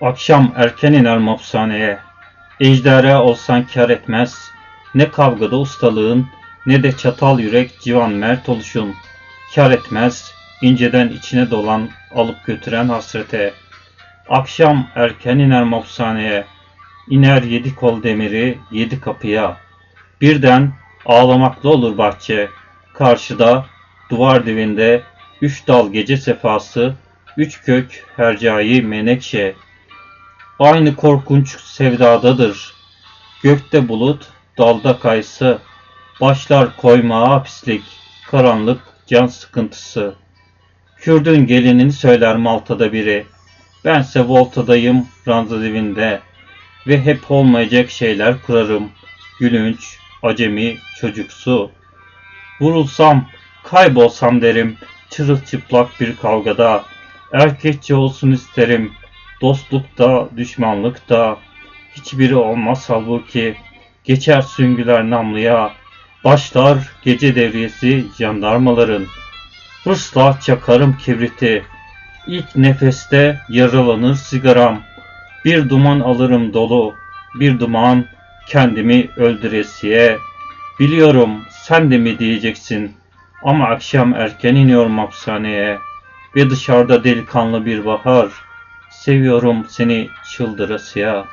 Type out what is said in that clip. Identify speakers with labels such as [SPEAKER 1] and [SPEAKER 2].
[SPEAKER 1] Akşam erken iner mapushaneye. Ejderha olsan kar etmez. Ne kavgada ustalığın ne de çatal yürek civan mert oluşun. Kar etmez inceden içine dolan alıp götüren hasrete. Akşam erken iner mapushaneye. İner yedi kol demiri yedi kapıya. Birden ağlamaklı olur bahçe. Karşıda duvar dibinde üç dal gece sefası, üç kök hercai menekşe. Aynı korkunç sevdadadır. Gökte bulut, dalda kayısı. Başlar koymaya pislik, karanlık, can sıkıntısı. Kürdün gelinini söyler Malta'da biri. Bense Volta'dayım ranza dibinde. Ve hep olmayacak şeyler kurarım. Gülünç, acemi, çocuksu. Vurulsam, kaybolsam derim. Çırılçıplak bir kavgada. Erkekçe olsun isterim. Dostlukta, düşmanlıkta. Hiçbiri olmaz halbuki. Geçer süngüler namlıya. Başlar gece devriyesi jandarmaların. Hırsla çakarım kibriti. İlk nefeste yaralanır sigaram. Bir duman alırım dolu. Bir duman kendimi öldüresiye. Biliyorum sen de mi diyeceksin. Ama akşam erken iniyorum hapishaneye. Ve dışarıda delikanlı bir bahar. Seviyorum seni çıldırasıya.